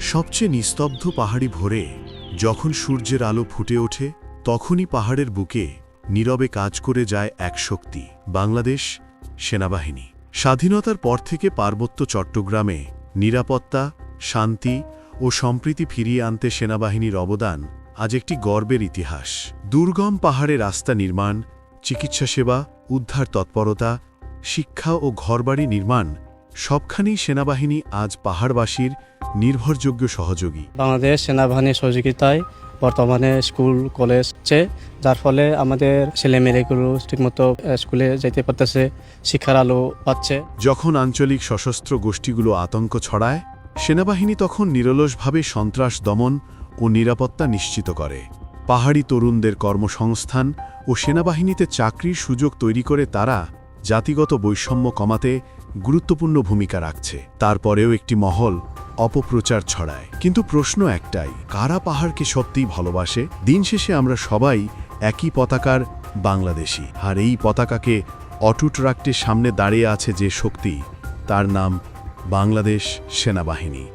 সবচেয়ে নিস্তব্ধ পাহাড়ি ভোরে, যখন সূর্যের আলো ফুটে ওঠে, তখনই পাহাড়ের বুকে নীরবে কাজ করে যায় এক শক্তি, বাংলাদেশ সেনাবাহিনী। স্বাধীনতার পর থেকে পার্বত্য চট্টগ্রামে নিরাপত্তা, শান্তি ও সম্প্রীতি ফিরিয়ে আনতে সেনাবাহিনীর অবদান আজ একটি গর্বের ইতিহাস। দুর্গম পাহাড়ে রাস্তা নির্মাণ, চিকিৎসা সেবা, উদ্ধার তৎপরতা, শিক্ষা ও ঘরবাড়ি নির্মাণ, সবখানেই সেনাবাহিনী আজ পাহাড়বাসীর নির্ভরযোগ্য সহযোগী। বাংলাদেশ সেনাবাহিনীর সহযোগিতায় বর্তমানে স্কুল কলেজ হচ্ছে যার ফলে আমাদের ছেলেমেয়েগুলো ঠিকমতো স্কুলে যেতে পারতেছে শিক্ষার আলো পাচ্ছে। যখন আঞ্চলিক সশস্ত্র গোষ্ঠীগুলো আতঙ্ক ছড়ায় সেনাবাহিনী তখন নিরলসভাবে সন্ত্রাস দমন ও নিরাপত্তা নিশ্চিত করে। পাহাড়ি তরুণদের কর্মসংস্থান ও সেনাবাহিনীতে চাকরির সুযোগ তৈরি করে তারা জাতিগত বৈষম্য কমাতে গুরুত্বপূর্ণ ভূমিকা রাখছে। তারপরেও একটি মহল অপপ্রচার ছড়ায়। কিন্তু প্রশ্ন একটাই, কারা পাহাড়কে সত্যিই ভালোবাসে? দিন শেষে আমরা সবাই একই পতাকার বাংলাদেশি। আর এই পতাকাকে অটুট রাখতে সামনে দাঁড়িয়ে আছে যে শক্তি, তার নাম বাংলাদেশ সেনাবাহিনী।